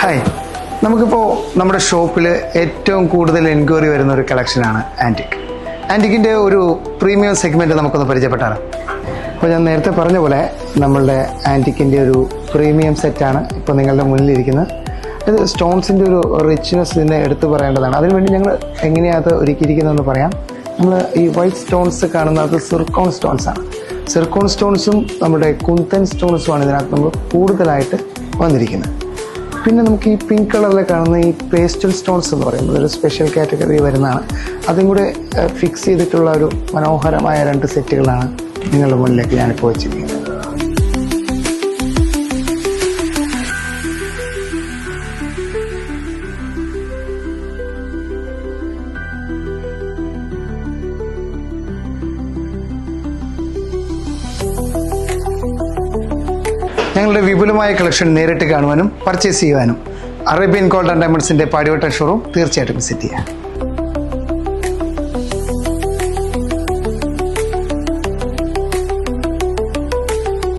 Hi നമുക്കിപ്പോൾ നമ്മുടെ ഷോപ്പിൽ ഏറ്റവും കൂടുതൽ എൻക്വയറി വരുന്ന ഒരു കളക്ഷനാണ് ആന്റിക് ആന്റിക്കിന്റെ ഒരു പ്രീമിയം സെഗ്മെന്റ് നമുക്കൊന്ന് പരിചയപ്പെട്ടാണ് അപ്പോൾ ഞാൻ നേരത്തെ പറഞ്ഞ പോലെ നമ്മളുടെ ആന്റിക്കിന്റെ ഒരു പ്രീമിയം സെറ്റാണ് ഇപ്പോൾ നിങ്ങളുടെ മുന്നിലിരിക്കുന്നത്. ഇത് സ്റ്റോൺസിന്റെ ഒരു റിച്ച്നെസ് ഇതിനെ എടുത്തു പറയേണ്ടതാണ്. അതിനുവേണ്ടി ഞങ്ങൾ എങ്ങനെയാണ് അത് ഒരുക്കിയിരിക്കുന്നതെന്ന് പറയാം. നമ്മൾ ഈ വൈറ്റ് സ്റ്റോൺസ് കാണുന്നത് സിർക്കോൺ സ്റ്റോൺസ് ആണ്. സിർക്കോൺ സ്റ്റോൺസും നമ്മുടെ കുന്തൻ സ്റ്റോൺസുമാണ് ഇതിനകത്ത് നമ്മൾ കൂടുതലായിട്ട് വന്നിരിക്കുന്നത്. പിന്നെ നമുക്ക് ഈ പിങ്ക് കളറിൽ കാണുന്ന ഈ പേസ്റ്റൽ സ്റ്റോൺസ് എന്ന് പറയുന്നത് ഒരു സ്പെഷ്യൽ കാറ്റഗറി വരുന്നതാണ്. അതും കൂടെ ഫിക്സ് ചെയ്തിട്ടുള്ള ഒരു മനോഹരമായ രണ്ട് സെറ്റുകളാണ് നിങ്ങളുടെ മുന്നിലേക്ക് ഞാനിപ്പോൾ വെച്ചിരിക്കുന്നത്. ഞങ്ങളുടെ വിപുലമായ കളക്ഷൻ നേരിട്ട് കാണുവാനും പർച്ചേസ് ചെയ്യുവാനും അറേബ്യൻ ഗോൾഡ് ആൻഡ് ഡയമണ്ട്സിന്റെ പാടിവട്ട ഷോറൂം തീർച്ചയായിട്ടും വിസിറ്റ് ചെയ്യാം.